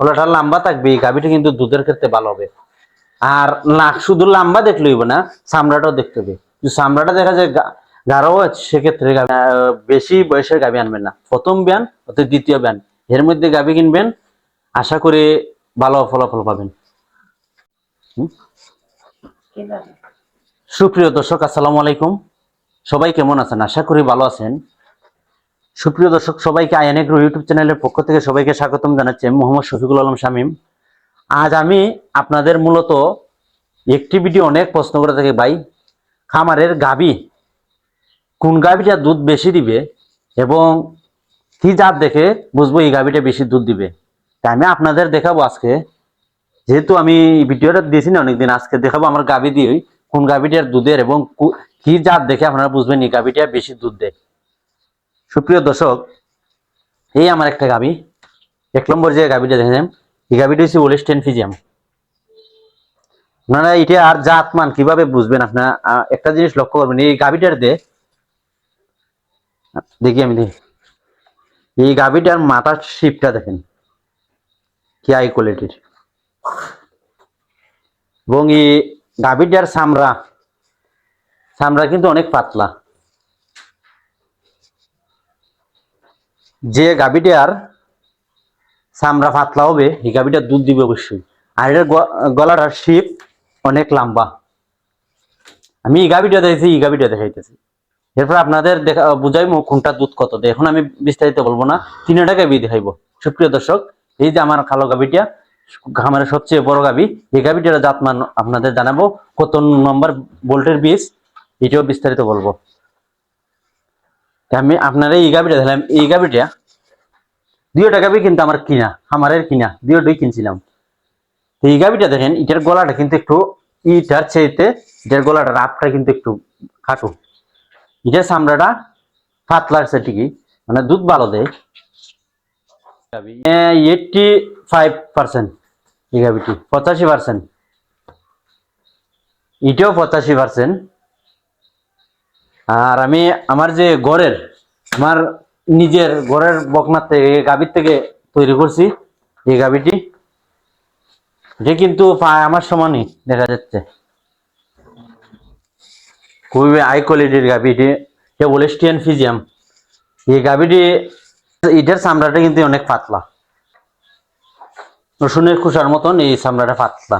গলাটা লম্বা থাকবে এই গাভীটা কিন্তু দুধের ক্ষেত্রে ভালো হবে। আর নাক শুধু লম্বা দেখলে হইব না চামড়াটাও দেখতে হবে। চামড়াটা দেখা যায় গাঢ় আছে সেক্ষেত্রে বেশি বয়সের গাভী আনবেন না। প্রথম ব্যান অর্থাৎ দ্বিতীয় ব্যান। এর মধ্যে গাভী কিনবেন আশা করি ভালো ফলাফল পাবেন। সুপ্রিয় দর্শক আসসালামু আলাইকুম। সবাই কেমন আছেন? আশা করি ভালো আছেন। সুপ্রিয় দর্শক, সবাইকে আইএনএগ্রো ইউটিউব চ্যানেলের পক্ষ থেকে সবাইকে স্বাগতম জানাচ্ছি মোহাম্মদ শফিকুল আলম শামীম। আজ আমি আপনাদের মূলত একটি ভিডিও অনেক প্রশ্ন করে থাকি, ভাই, খামারের গাবি কোন গাবিটা দুধ বেশি দিবে এবং কি জাত দেখে বুঝব এই গাবিটা বেশি দুধ দিবে। তাই আমি আপনাদের দেখাবো আজকে। যেহেতু আমি ভিডিওটা দিয়েছি না অনেকদিন, আজকে দেখাবো আমার গাবি দিয়ে কোন গাবিটার দুধের এবং কি জাত দেখে আপনারা বুঝবেন এই গাবিটা বেশি দুধ দেয়। সুপ্রিয় দর্শক, এই আমার একটা গাবি। এক নম্বর যে গাবিটা দেখেন, এই গাবিটা হচ্ছে ওলেস্টেন ফিজিয়াম আপনারা এটা আর জাত মান কীভাবে বুঝবেন আপনারা? একটা জিনিস লক্ষ্য করবেন, এই গাবিটার দে, দেখি আমি দেখি। এই গাবিটার মাথার শিপটা দেখেন, কি হাই কোয়ালিটির এবং এই গাভীটার চামড়া চামড়া কিন্তু অনেক পাতলা। যে গাভীটার চামড়া পাতলা হবে, এই গাভীটার দুধ দিবে অবশ্যই। আর এটার গলাটার শিপ অনেক লম্বা। আমি এই গাভীটা দেখেছি, এই গাভীটা দেখাইতেছি। এরপর আপনাদের দেখা বুঝাইবো কোনটা দুধ কত। দেয় এখন আমি বিস্তারিত বলব না, তিনটা গাভী দেখাইবো। সুপ্রিয় দর্শক, এই যে আমার কালো গাভীটা খামারের সবচেয়ে বড় গাভী, এই গাভীটার জাতমান আপনাদের জানাব, কত নম্বর বোল্টের বীজ, এটাও বিস্তারিত বলব। আমি আপনারা এই গাভীটা দিলাম এই গাভীটা দুইটা গাভী কিন্তু আমার কিনা খামারের কিনা দুইটাই কিনছিলাম। তো এই গাভীটা দেখেন, এটার গলাটা কিন্তু একটু ইটার চাইতে, এটার গলাটা রাপটা কিন্তু একটু খাটো। এটার চামড়াটা পাতলা আছে ঠিকই মানে দুধ ভালো দেয়। এইটটি ফাইভ পার্সেন্ট এই গাভিটি পঁচাশি পার্সেন্ট এটাও পঁচাশি পার্সেন্ট আর আমি আমার যে গড়ের আমার নিজের ঘরের বকনার থেকে গাভীর থেকে তৈরি করছি, এই গাভীটি। যে কিন্তু প্রায় আমার সমানই, দেখা যাচ্ছে। খুবই হাই কোয়ালিটির গাভিটি এটা ওলেস্টিয়ান ফিজিয়াম এই গাভীটি, এটার চামড়াটা কিন্তু অনেক পাতলা। রসুনের খোসার মতন এই চামড়াটা পাতলা।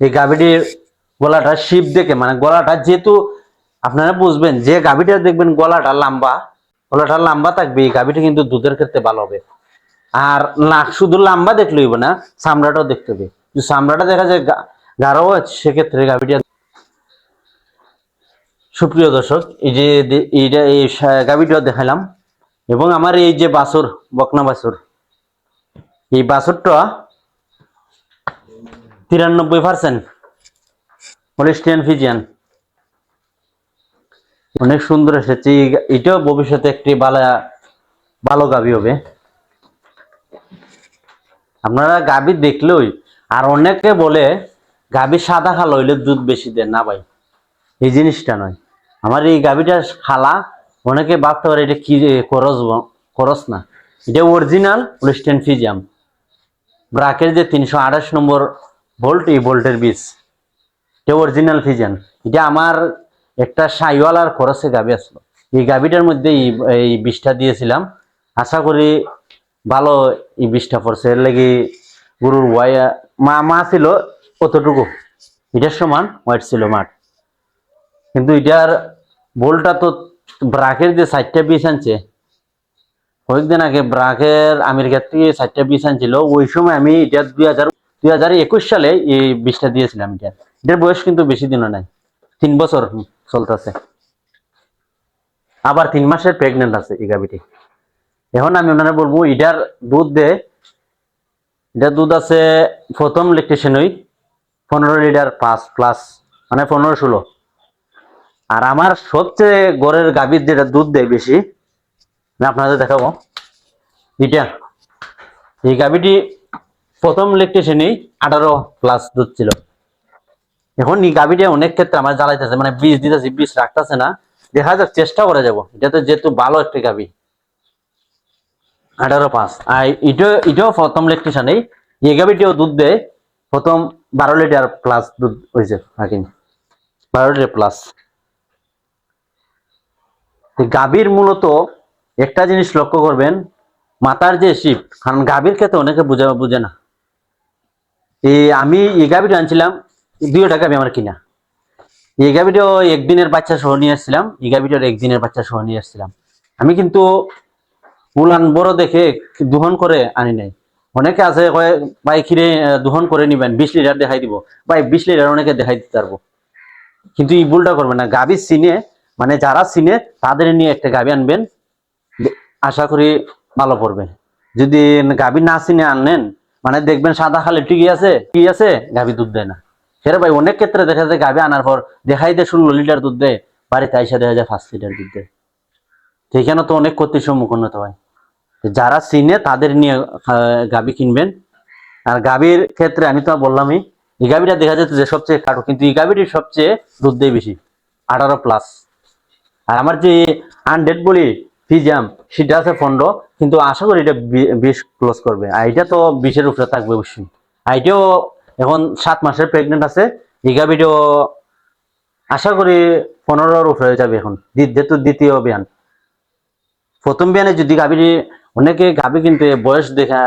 এই গাভীটির গলাটা শিপ দেখে মানে গলাটা যেহেতু আপনারা বুঝবেন, যে গাভীটা দেখবেন গলাটা লম্বা গলাটা লম্বা থাকবে, এই গাভিটা কিন্তু দুধের ক্ষেত্রে ভালো হবে। আর নাক শুধু লম্বা দেখলে হইব না, চামড়াটাও দেখতে হবে। চামড়াটা দেখা যায় গাঢ় আছে, সেক্ষেত্রে গাভিটা সুপ্রিয় দর্শক, এই যে এইটা এই গাভীটা দেখালাম। এবং আমার এই যে বাছুর, বকনা বাছুর, এই বাছুরটা তিরানব্বই পার্সেন্ট হলিস্টিয়ান ফিজিয়ান অনেক সুন্দর এসেছে। এটাও ভবিষ্যতে একটি ভালো ভালো গাভী হবে। আপনারা গাভী দেখলেই, আর অনেকে বলে গাভী সাদা খালো হইলে দুধ বেশি দেয় না ভাই, এই জিনিসটা নয়। আমার এই গাভিটা খালা, অনেকে ভাবতে পারে এটা কি ব- করস না। এটা অরিজিনাল ওয়েস্টার্ন ফিজিয়াম ব্রাকের যে তিনশো আঠাশ নম্বর ভোল্ট এই ভোল্টের বীজ। এটা অরিজিনাল ফিজিয়ান এটা আমার একটা সাইওয়ালার খরচে গাভি আসলো। এই গাভিটার মধ্যে এই বিষটা দিয়েছিলাম। আশা করি ভালো এই বিষটা পড়ছে। এর লাগি গরুর মা মা ছিল অতটুকু। এটার সমান হোয়াইট ছিল মাঠ। কিন্তু এটার বলটা তো ব্রাকের যে চারটা পিস আনছে, কয়েকদিন আগে ব্রাকের আমেরিকার থেকে চারটা পিস আনছিল, ওই সময় আমি এটা দুই হাজার দুই হাজার একুশ সালে এই বিষটা দিয়েছিলাম এটা। এটার বয়স কিন্তু বেশি দিনও নাই, তিন বছর। চলতেছে। আবার তিন মাসের প্রেগনেন্ট আছে এই এখন আমি ওনারা বলব এটার দুধ দে। এটার দুধ আছে প্রথম ইলেকট্রিশিয়ান ওই পনেরো লিটার পাঁচ প্লাস মানে পনেরো ষোলো। আর আমার সবচেয়ে গড়ের গাভীর যেটা দুধ দেয় বেশি আপনাদের দেখাবো। এটা এই গাভীটি প্রথম ইলেকট্রিশিয়ানেই আঠারো প্লাস দুধ ছিল। এখন এই গাভীটা অনেক ক্ষেত্রে আমার জ্বালাইতেছে মানে বীজ দিতেছি, বীজ রাখতেছে না, দেখা যাক চেষ্টা করে যাব। এটা তো যেহেতু ভালো একটি গাভী। আঠারো পাঁচ। আর এটা, এটাও প্রথম ইলেকট্রিশিয়ানেই এই। গাভিটিও দুধ দেয়। প্রথম বারো লিটার প্লাস দুধ হয়েছে নাকি বারো লিটার প্লাস গাভীর মূলত একটা জিনিস লক্ষ্য করবেন, মাথার যে শিপ কারণ গাভীর ক্ষেত্রে অনেকে বুঝে বুঝে না। এই আমি এই গাভীটা আনছিলাম দুই টাকা আমি আমার কিনা। এই গাভীটাও একদিনের বাচ্চা সহ নিয়ে এসেছিলাম এই গাভীটার একদিনের বাচ্চা সহ নিয়ে এসেছিলাম আমি কিন্তু উলান বড় দেখে দুহন করে আনি নাই। অনেকে আছে ভাই খিরে দুহন করে নিবেন, বিশ লিটার দেখাই দিব। ভাই, বিশ লিটার অনেকে দেখাই দিতে পারব। কিন্তু এই ভুলটা করবেন না। গাভী চিনে মানে যারা চিনে, তাদের নিয়ে একটা গাভী আনবেন। আশা করি ভালো পড়বে। যদি গাভী না চিনে আনেন মানে দেখবেন সাদা খালি ঠিকই আছে, কি আছে গাভী দুধ দেয় না। সেটা ভাই, অনেক ক্ষেত্রে দেখা যায় গাভী আনার পর দেখাই দেয় ষোলো লিটার দুধ দেয় বাড়িতে আইসা দেখা যায় পাঁচ লিটার দুধ দেয় সেখানে তো অনেক ক্ষতির সম্মুখীন হতে হয়। যারা চিনে তাদের নিয়ে গাভী কিনবেন। আর গাভীর ক্ষেত্রে আমি তো বললামই, এই গাভীটা দেখা যাচ্ছে যে সবচেয়ে খাটো, কিন্তু এই গাভীটির সবচেয়ে দুধ দেয় বেশি, আঠারো প্লাস আর আমার যে হান্ড্রেড বলি ফিজাম সেটা আছে পনেরো, কিন্তু আশা করি এটা বিশ ক্লোজ করবে। আর এটা তো বিশের উপরে থাকবে অবশ্যই। আর এটাও এখন সাত মাসের প্রেগনেন্ট আছে। এই গাভীটাও আশা করি পনেরোর উপরে যাবে এখন। যেহেতু দ্বিতীয় বিয়ান প্রথম বিয়ানে যদি গাভীর অনেকে গাভী কিনতে বয়স দেখা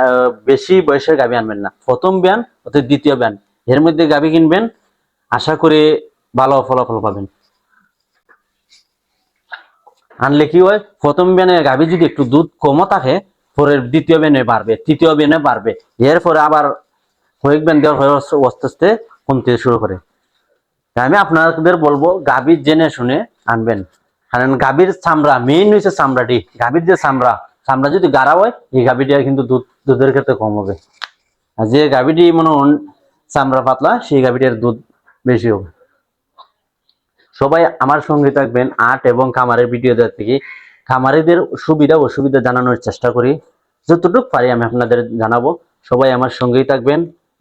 বেশি বয়সের গাভী আনবেন না। প্রথম বিয়ান অর্থাৎ দ্বিতীয় বিয়ান এর মধ্যে গাভী কিনবেন, আশা করি ভালো ফলাফল পাবেন। আনলে কি হয়, প্রথম বিয়ানে গাভী যদি একটু দুধ কমও থাকে, পরের দ্বিতীয় বিয়ানে বাড়বে, তৃতীয় বিয়ানে বাড়বে। এরপরে আবার কয়েক বিয়ান দেওয়ার পরে আস্তে আস্তে কমতে শুরু করে। আমি আপনাদের বলব, গাভীর জেনে শুনে আনবেন। কারণ গাভীর চামড়া মেইন হচ্ছে চামড়াটি। গাভীর যে চামড়া চামড়া যদি গাড়া হয়, এই গাভীটা কিন্তু দুধ দুধের ক্ষেত্রে কম হবে। আর যে গাভীটি মনে হন চামড়া পাতলা, সেই গাভীটার দুধ বেশি হবে। সবাই আমার সঙ্গে থাকবেন আট এবং খামারের ভিডিও দেওয়ার থেকে। খামারিদের সুবিধা, অসুবিধা জানানোর চেষ্টা করি। যতটুকু পারি আমি আপনাদের জানাব। সবাই আমার সঙ্গেই থাকবেন।